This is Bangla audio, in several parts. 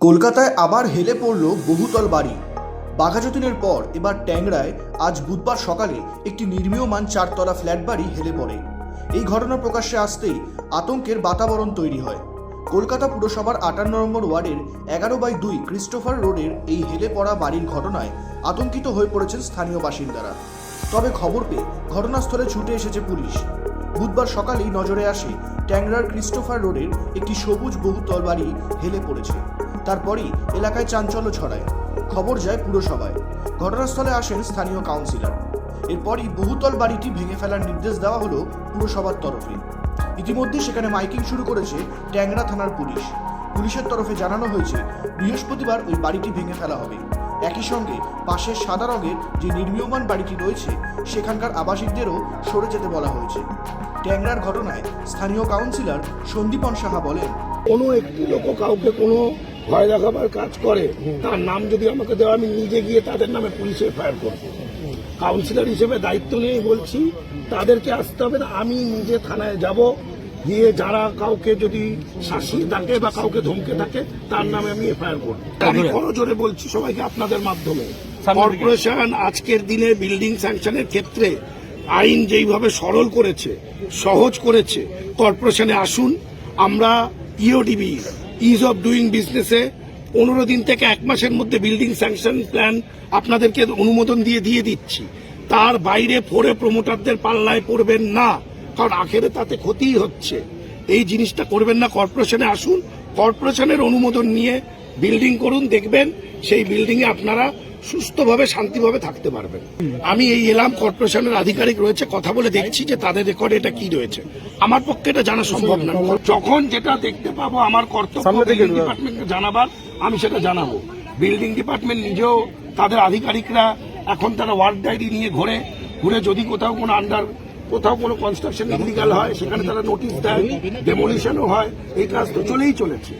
কলকাতায় আবার হেলে পড়ল বহুতল বাড়ি। বাঘাযতীনের পর এবার ট্যাংরায় আজ বুধবার সকালে একটি নির্মীয়মান চারতলা ফ্ল্যাট বাড়ি হেলে পড়ে। এই ঘটনা প্রকাশ্যে আসতেই আতঙ্কের বাতাবরণ তৈরি হয়। কলকাতা পুরসভার আটান্ন নম্বর ওয়ার্ডের এগারো বাই দুই ক্রিস্টোফার রোডের এই হেলে পড়া বাড়ির ঘটনায় আতঙ্কিত হয়ে পড়েছেন স্থানীয় বাসিন্দারা। তবে খবর পেয়ে ঘটনাস্থলে ছুটে এসেছে পুলিশ। বুধবার সকালেই নজরে আসে ট্যাংরার ক্রিস্টোফার রোডের একটি সবুজ বহুতল বাড়ি হেলে পড়েছে। তারপরই এলাকায় চাঞ্চল্য ছড়ায়। খবর যায় পুরসভায়। ঘটনাস্থলে আসেন স্থানীয় কাউন্সিলর। এরপরই বহুতল বাড়িটি ভেঙে ফেলার নির্দেশ দেওয়া হলো পুরসভার তরফে। ইতিমধ্যে সেখানে মাইকিং শুরু করেছে ট্যাংরা থানার পুলিশ। পুলিশের তরফে জানানো হয়েছে, বৃহস্পতিবার ওই বাড়িটি ভেঙে ফেলা হবে। একই সঙ্গে পাশের সাদা রঙের যে নির্মীয়মান বাড়িটি রয়েছে, সেখানকার আবাসিকদেরও সরে যেতে বলা হয়েছে। ট্যাংরার ঘটনায় স্থানীয় কাউন্সিলর সন্দীপন সাহা বলেন, কোনো একটি লোক কাউকে কোনো ভয় দেখাবার কাজ করে তার নাম যদি আমাকে দেওয়া আমি নিজে গিয়ে তাদের নামে পুলিশে এফআইআর করব। কাউন্সিলর হিসেবে দায়িত্ব নিয়ে বলছি তাদেরকে আসতে হবে না আমি নিজে থানায় যাব গিয়ে যারা কাউকে যদি শাসিয়ে থাকে বা কাউকে ধমকে থাকে তার নামে আমি এফআইআর করব। আমি জোরে বলছি সবাইকে আপনাদের মাধ্যমে। কর্পোরেশন আজকের দিনে বিল্ডিং স্যাংশনের ক্ষেত্রে আইন যেইভাবে সরল করেছে সহজ করেছে কর্পোরেশনে আসুন আমরা ইওডিবি ইজ অফ ডুইং বিজনেসে পনেরো দিন থেকে এক মাসের মধ্যে বিল্ডিং স্যাংশন প্ল্যান আপনাদেরকে অনুমোদন দিয়ে দিয়ে দিচ্ছি। তার বাইরে ফোরে প্রমোটারদের পাল্লায় পড়বেন না, কারণ আখেরে তাতে ক্ষতিই হচ্ছে। এই জিনিসটা করবেন না কর্পোরেশনে আসুন কর্পোরেশনের অনুমোদন নিয়ে বিল্ডিং করুন, দেখবেন সেই বিল্ডিংয়ে আপনারা সুস্থভাবে শান্তিভাবে থাকতে পারবেন। আমি এই এলাম কর্পোরেশনের আধিকারিক রয়েছে কথা বলে দেখছি যে তাদের রেকর্ডে এটা কি রয়েছে। আমার পক্ষে এটা জানা সম্ভব না। যখন যেটা দেখতে পাবো আমার কর্তব্য ডিপার্টমেন্টকে জানাবার আমি সেটা জানাব। বিল্ডিং ডিপার্টমেন্ট নিজেও তাদের আধিকারিকরা এখন তারা ওয়ার্ড ডায়েরি নিয়ে ঘুরে। ঘুরে যদি কোথাও কোনো আন্ডার কোথাও কোনো কনস্ট্রাকশন ইলিগাল হয় সেখানে তারা নোটিশ দেয় ডেমোলিশনও হয়। এই কাজ তো চলেই চলেছে।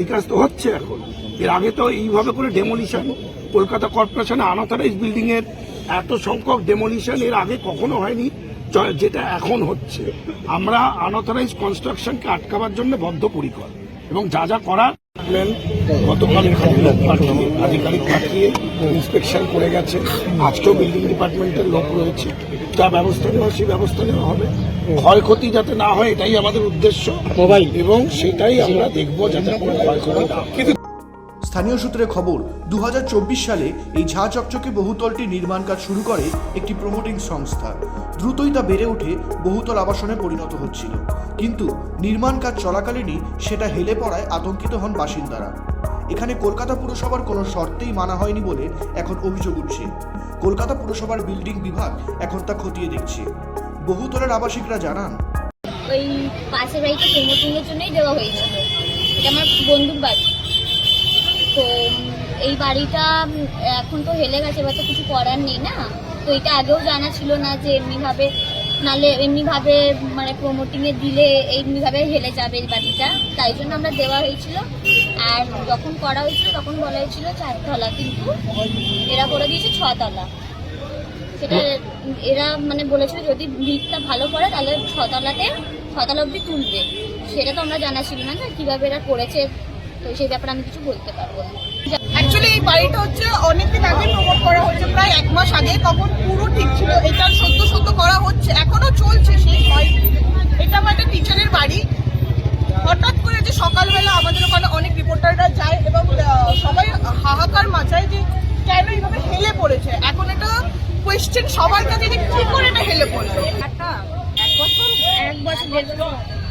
এই কাজ তো হচ্ছে এখন। এর আগে তো এইভাবে করে ডেমোলিশন কলকাতা কর্পোরেশনে আনঅথরাইজ বিল্ডিং এর এত সংখ্যক ডেমোলিশন এর আগে কখনো হয়নি যেটা এখন হচ্ছে। আমরা আনঅথরাইজ কনস্ট্রাকশনকে আটকাবার জন্য বদ্ধপরিকর এবং যা যা করার গতকাল এখানে লোক পাঠিয়ে আধিকারিক পাঠিয়ে ইন্সপেকশন করে গেছে। আজকেও বিল্ডিং ডিপার্টমেন্টের লোক রয়েছে। যা ব্যবস্থা নেওয়া সেই ব্যবস্থা নেওয়া হবে। ক্ষয়ক্ষতি যাতে না হয় এটাই আমাদের উদ্দেশ্য। এবং সেটাই আমরা দেখব যাতে কোনো ক্ষয়ক্ষতি না স্থানীয় সূত্রে খবর, দুহাজার চব্বিশ সালে এই ঝা চকচকে বহুতলটি নির্মাণ কাজ শুরু করে একটি প্রমোটিং সংস্থা। দ্রুতই তা বেড়ে উঠে বহুতল আবাসনে পরিণত হচ্ছিল। কিন্তু নির্মাণ কাজ চলাকালীনই সেটা হেলে পড়ায় আতঙ্কিত হন বাসিন্দারা। এখানে কলকাতা পুরসভার কোনো শর্তেই মানা হয়নি বলে এখন অভিযোগ উঠছে। কলকাতা পুরসভার বিল্ডিং বিভাগ এখন তা খতিয়ে দেখছে। বহুতলের আবাসিকরা জানান, ওই পাশের বাড়িতে প্রমোটিং এর জন্যই দেওয়া হয়েছিল। এটা আমার বন্ধুর বাড়ি। তো এই বাড়িটা এখন তো হেলে গেছে, এবার তো কিছু করার নেই না? তো এটা আগেও জানা ছিল না যে এমনিভাবে, নালে এমনিভাবে মানে প্রমোটিং এ দিলে এমনিভাবে হেলে যাবে এই বাড়িটা। তাই জন্য আমরা দেওয়া হয়েছিল। আর যখন করা হয়েছিল, তখন বলা হয়েছিল চারতলা, কিন্তু এরা করে দিয়েছে ছতলা। সেটা এরা মানে বলেছিল যদি ভিড়টা ভালো করে, তাহলে ছতলাতে, ছতলা অবধি তুলবে। সেটা তো আমরা জানা ছিল না কীভাবে এরা করেছে। তো সেই ব্যাপারে আমি কিছু বলতে পারব না। অ্যাকচুয়ালি এই বাড়িটা হচ্ছে অনেকদিন আগে প্রমোট করা হচ্ছে প্রায় এক মাস আগে, তখন পুরো ঠিক ছিল। এটা সত্য সত্য করা হচ্ছে, এখনও চলছে সেই এটা আমাদের টিচারের বাড়ি। হঠাৎ করে যে সকালবেলা আমাদের ওখানে অনেক রিপোর্টাররা যায় এবং সবাই হাহাকার মাচায় যে কেন এইভাবে হেলে পড়েছে। এখন এটা কোয়েশ্চেন সবার কাছে যে কি করে এটা হেলে পড়ল? একটা এক বছর এক বছর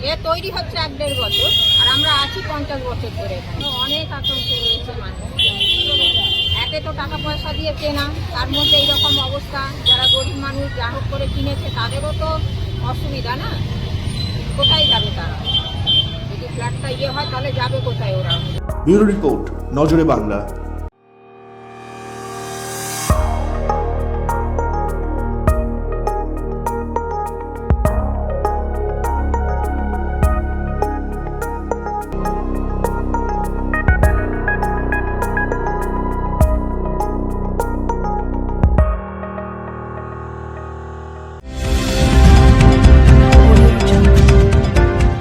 এ তৈরি হচ্ছে এক দেড় বছর, আর আমরা আছি পঞ্চাশ বছর ধরে এখানে। অনেক আতঙ্কে রয়েছে মানুষ। একে তো টাকা পয়সা দিয়ে কেনা, তার মধ্যে এইরকম অবস্থা। যারা গরিব মানুষ যা হোক করে কিনেছে, তাদেরও তো অসুবিধা না? কোথায় যাবে তারা? যদি ফ্ল্যাটটা ইয়ে হয়, তাহলে যাবে কোথায় ওরা? ব্যুরো রিপোর্ট, নজরে বাংলা।